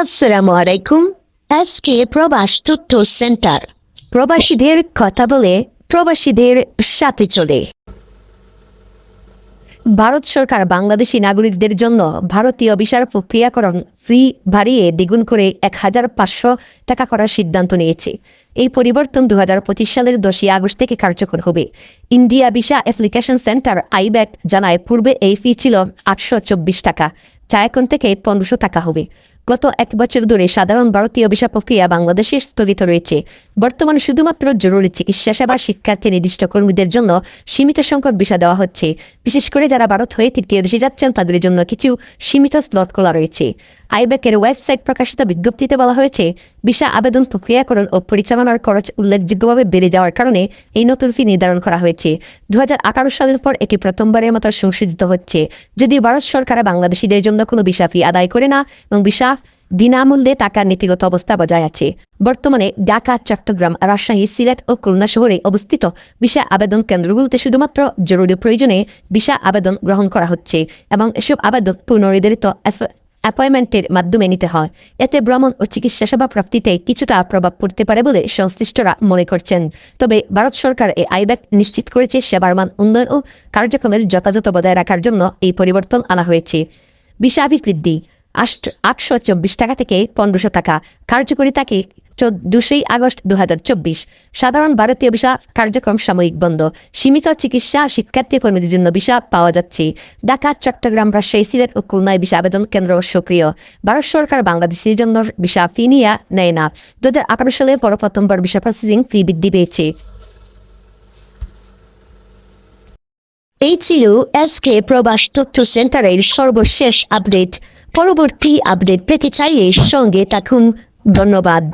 আসসালামু আলাইকুম। আজকে প্রবাস তথ্য সেন্টার। প্রবাসীদের কথা বলে প্রবাসীদের সাথে চলে। ভারত সরকার বাংলাদেশি নাগরিকদের জন্য ভারতীয় ভিসার প্রক্রিয়াকরণ ফি বাড়িয়ে দ্বিগুণ করে এক হাজার পাঁচশো টাকা করার সিদ্ধান্ত নিয়েছে। এই পরিবর্তন দু হাজার পঁচিশ সালের দশই আগস্ট থেকে কার্যকর হবে। ইন্ডিয়া ভিসা অ্যাপ্লিকেশন সেন্টার আইব্যাক জানায়, পূর্বে এই ফি ছিল আটশো চব্বিশ টাকা, যা এখন থেকে পনেরোশো টাকা হবে। গত এক বছর ধরে সাধারণ ভারতীয় ভিসা প্রক্রিয়া বাংলাদেশে স্থগিত রয়েছে। বর্তমানে শুধুমাত্র জরুরি চিকিৎসা সেবা শিক্ষার্থী নির্দিষ্ট কর্মীদের জন্য সীমিত সংখ্যক ভিসা দেওয়া হচ্ছে। বিশেষ করে যারা ভারত হয়ে তৃতীয় দেশে যাচ্ছেন, তাদের জন্য কিছু সীমিত স্লট খোলা রয়েছে। আইব্যাকের ওয়েবসাইট প্রকাশিত বিজ্ঞপ্তিতে বলা হয়েছে ভিসা আবেদন প্রক্রিয়াকরণ ও পরিচালনার খরচ উল্লেখযোগ্যভাবে বেড়ে যাওয়ার কারণে এই নতুন ফি নির্ধারণ করা হয়েছে। দু হাজার আঠারো সালের পর এটি প্রথমবারের মতো সংশোধিত হচ্ছে। যদিও ভারত সরকার বাংলাদেশিদের জন্য কোনো ভিসা ফি আদায় করে না এবং ভিসা বিনামূল্যে টাকার নীতিগত অবস্থা বজায় আছে। বর্তমানে ঢাকা, চট্টগ্রাম, রাজশাহী, সিলেট ও খুলনা শহরে অবস্থিত ভিসা আবেদন কেন্দ্রগুলোতে শুধুমাত্র জরুরি প্রয়োজনে ভিসা আবেদন গ্রহণ করা হচ্ছে এবং এসব আবেদন পুনর্নির্ধারিত অ্যাপয়েন্টমেন্টের মাধ্যমে নিতে হয়। এতে ভ্রমণ ও চিকিৎসা সেবা প্রাপ্তিতে কিছুটা প্রভাব পড়তে পারে বলে সংশ্লিষ্টরা মনে করছেন। তবে ভারত সরকার এই আইব্যাক নিশ্চিত করেছে সেবার মান উন্নয়ন ও কার্যক্রমের যথাযথ বজায় রাখার জন্য এই পরিবর্তন আনা হয়েছে। বৃদ্ধি আটশো চব্বিশ টাকা থেকে পনেরোশো টাকা। কার্যকরী কার্যকরিতাকে দুশোই আগস্ট দুহাজার চব্বিশ। সাধারণ ভারতীয় ভিসা কার্যক্রম সাময়িক বন্ধ। সীমিত চিকিৎসা, শিক্ষার্থী কর্মীদের জন্য ভিসা পাওয়া যাচ্ছে। ঢাকা, চট্টগ্রাম, রাজশাহী, সিলেট ও খুলনায় ভিসা আবেদন কেন্দ্র সক্রিয়। ভারত সরকার বাংলাদেশের জন্য ভিসা ফি নিয়ে নেয় না। দু হাজার আঠারো সালে পর প্রথমবার ভিসা প্রসেসিং ফি বৃদ্ধি পেয়েছে। এই ছিল এসকে প্রবাস তথ্য সেন্টারের সর্বশেষ আপডেট। পরবর্তী আপডেট পেতে চাইলে সঙ্গে থাকুন। ধন্যবাদ।